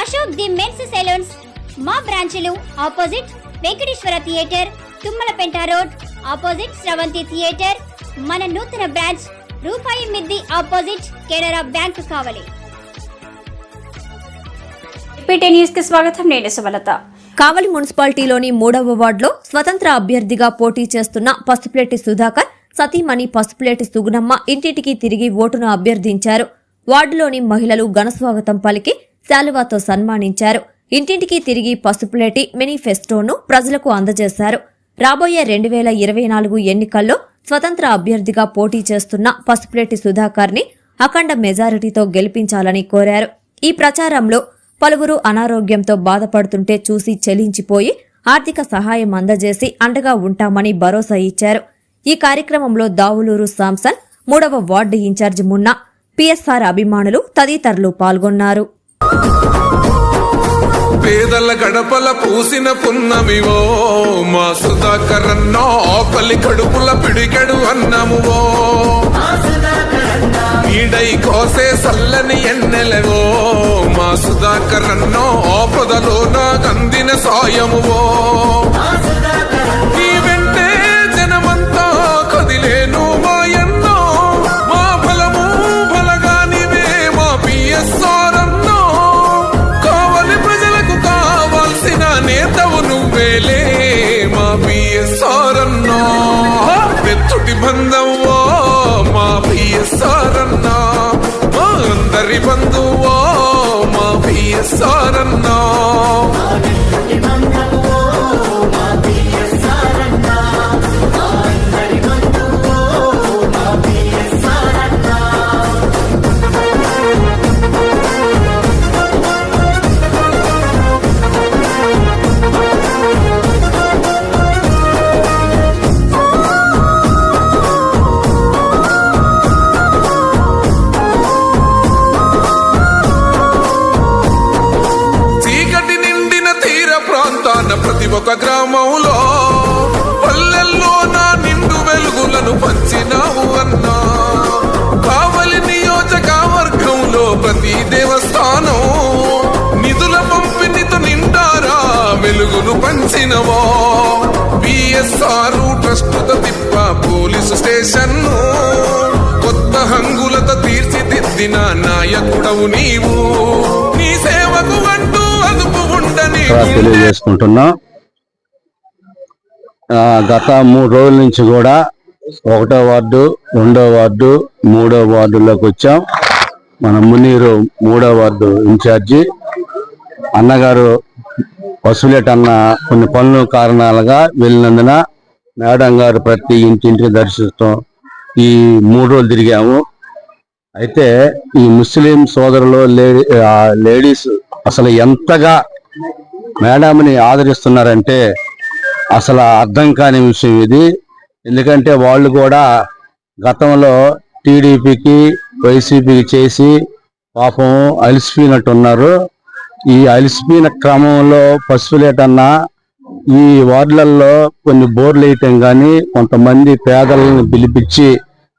Ashok the men's salons. మా బ్రాంచులు opposite Venkateswara theatre Tummalapenta road opposite Sravanthi theatre. మన నూతన branch రూపాయి మిద్ది opposite Canara bank Kavali. PT న్యూస్కి స్వాగతం నేను సుమలత. కావలి మున్సిపాలిటీలోని మూడవ వార్డులో స్వతంత్ర అభ్యర్థిగా పోటీ చేస్తున్న పసుపులేటి సుధాకర్ సతీమణి పసుపులేటి సుగుణమ్మ ఇంటింటికి తిరిగి ఓటును అభ్యర్థించారు. వార్డులోని మహిళలు ఘనస్వాగతం పలికి శాలువాతో సన్మానించారు. ఇంటింటికి తిరిగి పసుపులేటి మేనిఫెస్టోను ప్రజలకు అందజేశారు. రాబోయే రెండు వేల ఇరవై నాలుగు ఎన్నికల్లో స్వతంత్ర అభ్యర్థిగా పోటీ చేస్తున్న పసుపులేటి సుధాకర్ని అఖండ మెజారిటీతో గెలిపించాలని కోరారు. ఈ ప్రచారంలో పలువురు అనారోగ్యంతో బాధపడుతుంటే చూసి చెలించిపోయి ఆర్థిక సహాయం అందజేసి అండగా ఉంటామని భరోసా ఇచ్చారు. ఈ కార్యక్రమంలో దావులూరు సాంసన్ మూడవ వార్డు ఇన్ఛార్జ్ మున్నా పిఎస్ఆర్ అభిమానులు తదితరులు పాల్గొన్నారు. పేదల గడపల పూసిన పున్నమివో మా సుధాకరన్నో ఆకలి కడుపుల పిడికెడు అన్నమువో. ఈడై కోసే సల్లని ఎన్నెలవో మా సుధాకరన్నో ఆపదలో నాకందిన సాయమువో. పెచ్చుటి బంధంవో మా పిఎస్ఆర్ అన్నా మా అందరి ప్రాంతాన ప్రతి ఒక్క గ్రామంలో పల్లెల్లో నా నిండు వెలుగులను పంచినావు అన్నా. కావలి నియోజకవర్గంలో ప్రతి దేవస్థానం నిధుల పంపిణీతో నిండారా వెలుగును పంచినవో? బిఎస్ఆర్ ప్రస్తుత తిప్ప పోలీసు స్టేషన్ కొత్త హంగులతో తీర్చిదిద్దిన నాయకుడవు నీవు. నీ సేవకు అంటూ అదుపు తెలియజేసుకుంటున్నాం. గత మూడు రోజుల నుంచి కూడా ఒకటో వార్డు రెండో వార్డు మూడో వార్డులోకి వచ్చాం. మన మునీరు మూడో వార్డు ఇన్ఛార్జి. అన్నగారు పసులేట్ అన్న కొన్ని పనులు కారణాలుగా వెళ్ళినందున మేడం గారు ప్రతి ఇంటింటికి దర్శిస్తాం ఈ మూడు రోజులు తిరిగాము. అయితే ఈ ముస్లిం సోదరులు లేడీస్ అసలు ఎంతగా మేడంని ఆదరిస్తున్నారంటే అసలు అర్థం కాని విషయం ఇది. ఎందుకంటే వాళ్ళు కూడా గతంలో టీడీపీకి వైసీపీకి చేసి పాపం అలిసిపోయినట్టు ఉన్నారు ఈ అలిసిపోయిన క్రమంలో పశువులేటన్నా ఈ వార్డులలో కొన్ని బోర్లు వేయటం కానీ కొంతమంది పేదలను పిలిపించి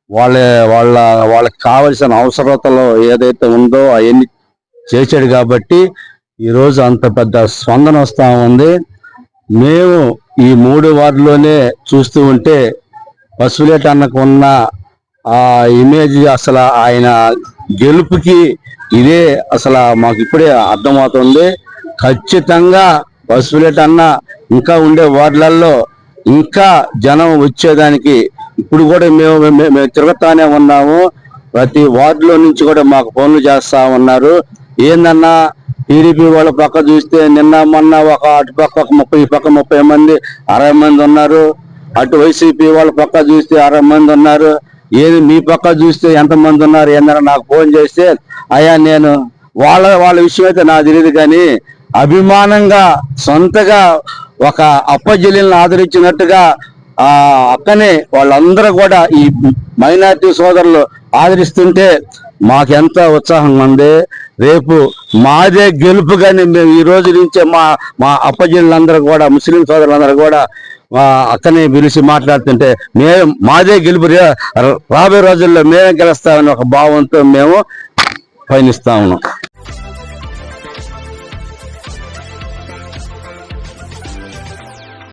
వాళ్ళ వాళ్ళ వాళ్ళకి కావలసిన అవసరతలు ఏదైతే ఉందో అవన్నీ చేశాడు కాబట్టి ఈరోజు అంత పెద్ద స్పందన వస్తా ఉంది. మేము ఈ మూడు వార్డులోనే చూస్తూ ఉంటే పశువులేట అన్నకు ఉన్న ఆ ఇమేజ్ అసలు ఆయన గెలుపుకి ఇదే అసలు మాకు ఇప్పుడే అర్థమవుతుంది. ఖచ్చితంగా పశువులేట అన్న ఇంకా ఉండే వార్డులలో ఇంకా జనం వచ్చేదానికి ఇప్పుడు కూడా మేము మేము మేము తిరుగుతానే ఉన్నాము. ప్రతి వార్డులో నుంచి కూడా మాకు ఫోన్లు చేస్తా ఉన్నారు. ఏందన్నా టీడీపీ వాళ్ళ పక్క చూస్తే నిన్న మొన్న ఒక అటు పక్క ఒక ముప్పై పక్క ముప్పై మంది అరవై మంది ఉన్నారు. అటు వైసీపీ వాళ్ళ పక్క చూస్తే అరవై మంది ఉన్నారు. ఏది మీ పక్క చూస్తే ఎంతమంది ఉన్నారు ఏందని నాకు ఫోన్ చేస్తే అయ్యా నేను వాళ్ళ వాళ్ళ విషయం అయితే నాకు తెలియదు కానీ అభిమానంగా సొంతగా ఒక అప్పజల్లిని ఆదరించినట్టుగా ఆ అక్కనే వాళ్ళందరూ కూడా ఈ మైనార్టీ సోదరులు ఆదరిస్తుంటే మాకెంత ఉత్సాహంగా ఉంది. రేపు మాదే గెలుపు కానీ మేము ఈ రోజు నుంచే మా మా అప్పజనులందరూ కూడా ముస్లిం సోదరులందరూ కూడా మా అక్కనే పిలిచి మాట్లాడుతుంటే మేము మాదే గెలుపు రే- రాబోయే రోజుల్లో మేమే గెలుస్తామని ఒక భావంతో మేము పయనిస్తా ఉన్నాం.